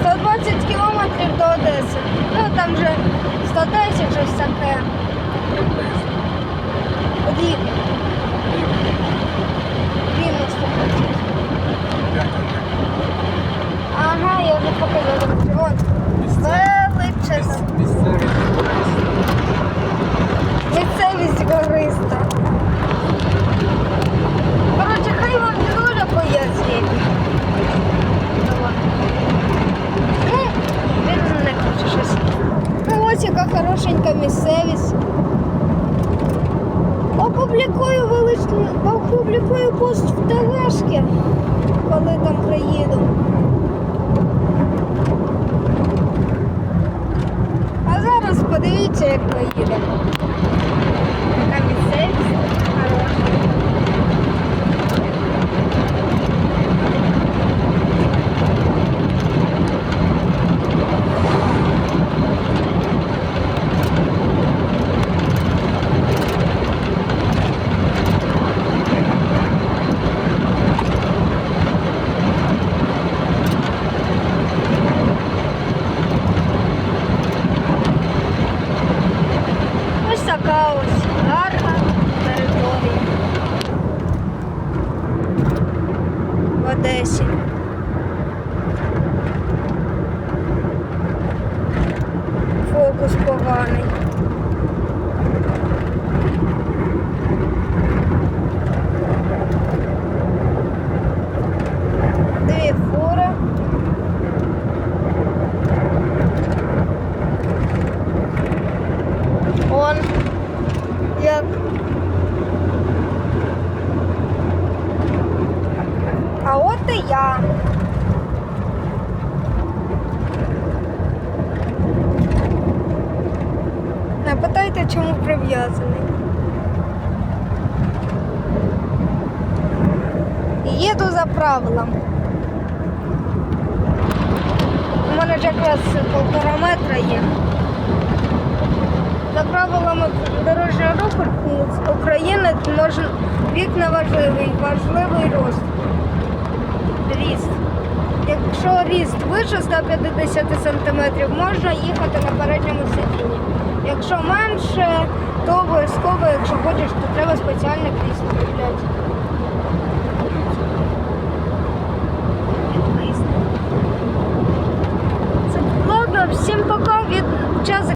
120 кілометрів до Одеси. Ну там вже 110 щось таке. Яка хорошенька місцевість. Опублікую величну, опублікую пост в тележки, коли там приїду. А зараз подивіться, як ми їдемо. Одесі. Я. Не питайте, чому прив'язаний. Їду за правилом. У мене ж якраз полтора метра є. За правилами дорожнього руху України вік не важливий, важливий рост. Ріст. Якщо ріст вище 150 см, можна їхати на передньому сидінні. Якщо менше, то обов'язково, якщо хочеш, то треба спеціальне крісло купляти.